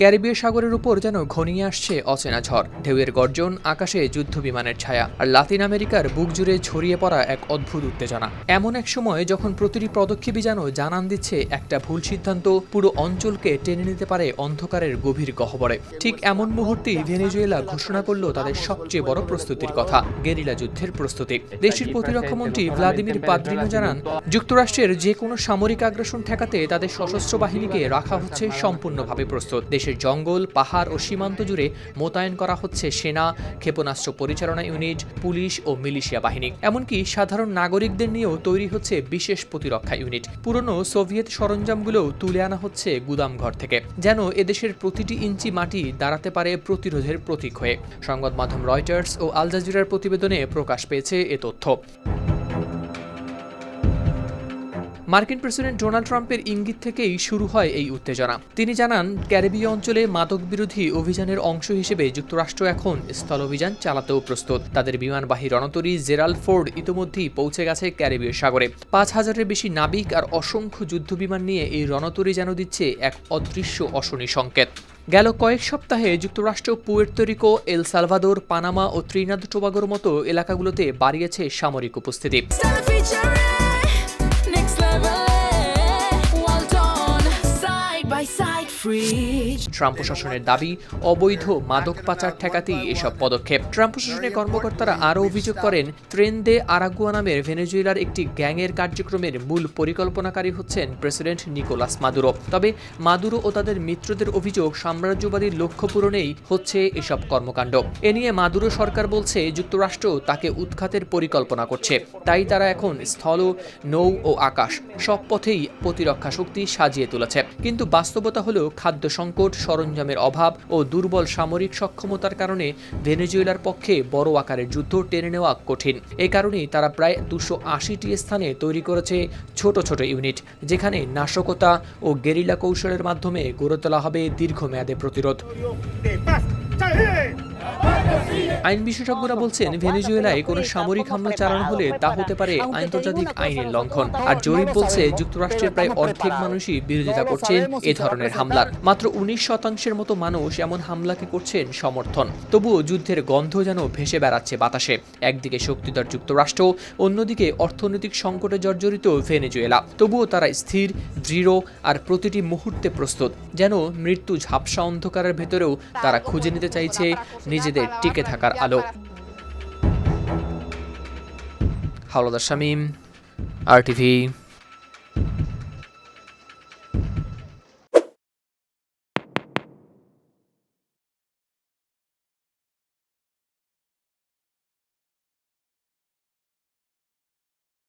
ক্যারিবীয় সাগরের উপর যেন ঘনিয়ে আসছে অচেনা ঝড়। ঢেউয়ের গর্জন আকাশে যুদ্ধ বিমানের ছায়া আর লাতিন আমেরিকার বুক জুড়ে ছড়িয়ে পড়া এক অদ্ভুত উত্তেজনা। এমন এক সময় যখন প্রতিটি পদক্ষেপই যেন জানান দিচ্ছে একটা ভুল সিদ্ধান্ত, পুরো অঞ্চলকে টেনে নিতে পারে অন্ধকারের গভীর গহ্বরে। ঠিক এমন মুহূর্তেই ভেনেজুয়েলা ঘোষণা করল তাদের সবচেয়ে বড় প্রস্তুতির কথা, গেরিলা যুদ্ধের প্রস্তুতি। দেশটির প্রতিরক্ষামন্ত্রী ভ্লাদিমির পাদ্রিনো জানান, যুক্তরাষ্ট্রের যে কোনো সামরিক আগ্রাসন ঠেকাতে তাদের সশস্ত্র বাহিনীকে রাখা হচ্ছে সম্পূর্ণভাবে প্রস্তুত। দেশের জঙ্গল, পাহাড় ও সীমান্ত জুড়ে মোতায়েন করা হচ্ছে সেনা, ক্ষেপণাস্ত্র পরিচালনা ইউনিট, পুলিশ ও মিলিশিয়া বাহিনী। এমনকি সাধারণ নাগরিকদের নিয়েও তৈরি হচ্ছে বিশেষ প্রতিরক্ষা ইউনিট। পুরনো সোভিয়েত সরঞ্জামগুলোও তুলে আনা হচ্ছে গুদামঘর থেকে, যেন এদেশের প্রতিটি ইঞ্চি মাটি দাঁড়াতে পারে প্রতিরোধের প্রতীক হয়ে। সংবাদ মাধ্যম রয়টার্স ও আল জাজিরার প্রতিবেদনে প্রকাশ পেয়েছে এ তথ্য। মার্কিন প্রেসিডেন্ট ডোনাল্ড ট্রাম্পের ইঙ্গিত থেকেই শুরু হয় এই উত্তেজনা। তিনি জানান, ক্যারিবীয় অঞ্চলে মাদক বিরোধী অভিযানের অংশ হিসেবে যুক্তরাষ্ট্র এখন স্থল অভিযান চালাতেও প্রস্তুত। তাদের বিমানবাহী রণতরী জেরাল ফোর্ড ইতোমধ্যেই পৌঁছে গেছে ক্যারিবীয় সাগরে। পাঁচ হাজারের বেশি নাবিক আর অসংখ্য যুদ্ধবিমান নিয়ে এই রণতরী যেন দিচ্ছে এক অদৃশ্য অশনি সংকেত। গেল কয়েক সপ্তাহে যুক্তরাষ্ট্র পুয়ের্তরিকো এল সালভাদোর, পানামা ও ত্রিনাদ টোবাগোর মতো এলাকাগুলোতে বাড়িয়েছে সামরিক উপস্থিতি। ট্রাম্প প্রশাসনের দাবি, অবৈধ মাদক পাচার ঠেকাতেই এসব পদক্ষেপ। ট্রাম্প প্রশাসনের কর্মকর্তারা আরও অভিযোগ করেন ট্রেন দে আরাগুয়া নামের ভেনেজুয়েলার একটি গ্যাংয়ের কার্যক্রমের মূল পরিকল্পনাকারী হচ্ছেন প্রেসিডেন্ট নিকোলাস মাদুরো। তবে মাদুরো ও তাদের মিত্রদের অভিযোগ সাম্রাজ্যবাদীর লক্ষ্য পূরণেই হচ্ছে এসব কর্মকাণ্ড। এ নিয়ে মাদুরো সরকার বলছে, যুক্তরাষ্ট্র তাকে উৎখাতের পরিকল্পনা করছে। তাই তারা এখন স্থল, নৌ ও আকাশ সব পথেই প্রতিরক্ষা শক্তি সাজিয়ে তুলেছে। কিন্তু বাস্তবতা হলো খাদ্য সংকট, সরঞ্জামের অভাব ও দুর্বল সামরিক সক্ষমতার কারণে ভেনেজুয়েলার পক্ষে বড় আকারের যুদ্ধ টেনে নেওয়া কঠিন এ কারণে তারা প্রায় দুশো আশিটি স্থানে তৈরি করেছে ছোট ছোট ইউনিট, যেখানে নাশকতা ও গেরিলা কৌশলের মাধ্যমে গড়ে তোলা হবে দীর্ঘমেয়াদে প্রতিরোধ. আইন বিশেষজ্ঞরা বলছেন, ভেনেজুয়েলায় কোনো সামরিক হামলা চালানো হলে তা হতে পারে আন্তর্জাতিক আইনের লঙ্ঘন। আর জরিপ বলছে, যুক্তরাষ্ট্রের প্রায় অর্ধেক মানুষই বিরোধিতা করছেন এ ধরনের হামলার। মাত্র উনিশ শতাংশের মতো মানুষ এমন হামলাকে করছেন সমর্থন। তবুও যুদ্ধের গন্ধ যেন ভেসে বেড়াচ্ছে বাতাসে। একদিকে শক্তিধর যুক্তরাষ্ট্র, অন্যদিকে অর্থনৈতিক সংকটে জর্জরিত ভেনেজুয়েলা। তবুও তারা স্থির, দৃঢ় আর প্রতিটি মুহূর্তে প্রস্তুত। যেন মৃত্যু ঝাপসা অন্ধকারের ভেতরেও তারা খুঁজে নিতে চাইছে নিজেদের টিকে থাকার আলো। হাওলাদার শামীম আর টিভি